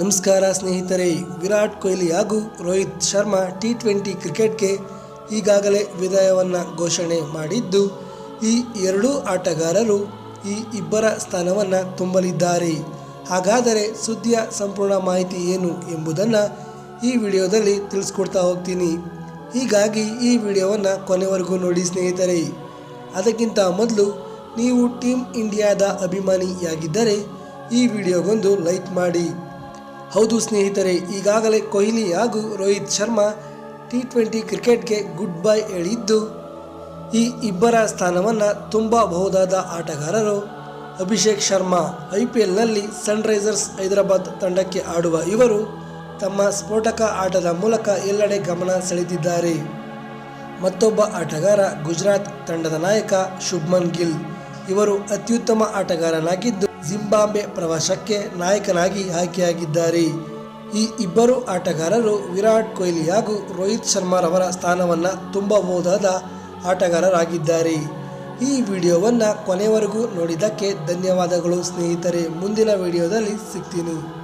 ನಮಸ್ಕಾರ ಸ್ನೇಹಿತರೆ, ವಿರಾಟ್ ಕೊಹ್ಲಿ ಹಾಗೂ ರೋಹಿತ್ ಶರ್ಮಾ ಟಿ ಟ್ವೆಂಟಿ ಕ್ರಿಕೆಟ್ಗೆ ಈಗಾಗಲೇ ವಿದಾಯವನ್ನು ಘೋಷಣೆ ಮಾಡಿದ್ದು, ಈ ಎರಡೂ ಆಟಗಾರರು ಈ ಇಬ್ಬರ ಸ್ಥಾನವನ್ನು ತುಂಬಲಿದ್ದಾರೆ. ಹಾಗಾದರೆ ಸುದ್ದಿಯ ಸಂಪೂರ್ಣ ಮಾಹಿತಿ ಏನು ಎಂಬುದನ್ನು ಈ ವಿಡಿಯೋದಲ್ಲಿ ತಿಳಿಸ್ಕೊಡ್ತಾ ಹೋಗ್ತೀನಿ. ಹೀಗಾಗಿ ಈ ವಿಡಿಯೋವನ್ನು ಕೊನೆವರೆಗೂ ನೋಡಿ ಸ್ನೇಹಿತರೆ. ಅದಕ್ಕಿಂತ ಮೊದಲು, ನೀವು ಟೀಮ್ ಇಂಡಿಯಾದ ಅಭಿಮಾನಿಯಾಗಿದ್ದರೆ ಈ ವಿಡಿಯೋಗೊಂದು ಲೈಕ್ ಮಾಡಿ. ಹೌದು ಸ್ನೇಹಿತರೆ, ಈಗಾಗಲೇ ಕೊಹ್ಲಿ ಹಾಗೂ ರೋಹಿತ್ ಶರ್ಮಾ ಟಿ ಟ್ವೆಂಟಿ ಕ್ರಿಕೆಟ್ಗೆ ಗುಡ್ ಬೈ ಹೇಳಿದ್ದು, ಈ ಇಬ್ಬರ ಸ್ಥಾನವನ್ನು ತುಂಬಬಹುದಾದ ಆಟಗಾರರು ಅಭಿಷೇಕ್ ಶರ್ಮಾ ಐ ಪಿ ಎಲ್ನಲ್ಲಿ ಸನ್ರೈಸರ್ಸ್ ಹೈದರಾಬಾದ್ ತಂಡಕ್ಕೆ ಆಡುವ ಇವರು ತಮ್ಮ ಸ್ಫೋಟಕ ಆಟದ ಮೂಲಕ ಎಲ್ಲೆಡೆ ಗಮನ ಸೆಳೆದಿದ್ದಾರೆ. ಮತ್ತೊಬ್ಬ ಆಟಗಾರ ಗುಜರಾತ್ ತಂಡದ ನಾಯಕ ಶುಭ್ಮನ್ ಗಿಲ್ ಇವರು ಅತ್ಯುತ್ತಮ ಆಟಗಾರನಾಗಿದ್ದು ಜಿಂಬಾಬ್ವೆ ಪ್ರವಾಸಕ್ಕೆ ನಾಯಕನಾಗಿ ಆಯ್ಕೆಯಾಗಿದ್ದಾರೆ. ಈ ಇಬ್ಬರು ಆಟಗಾರರು ವಿರಾಟ್ ಕೊಹ್ಲಿ ಹಾಗೂ ರೋಹಿತ್ ಶರ್ಮಾರವರ ಸ್ಥಾನವನ್ನು ತುಂಬಬಹುದಾದ ಆಟಗಾರರಾಗಿದ್ದಾರೆ. ಈ ವಿಡಿಯೋವನ್ನು ಕೊನೆವರೆಗೂ ನೋಡಿದ್ದಕ್ಕೆ ಧನ್ಯವಾದಗಳು ಸ್ನೇಹಿತರೆ. ಮುಂದಿನ ವಿಡಿಯೋದಲ್ಲಿ ಸಿಗ್ತೀನಿ.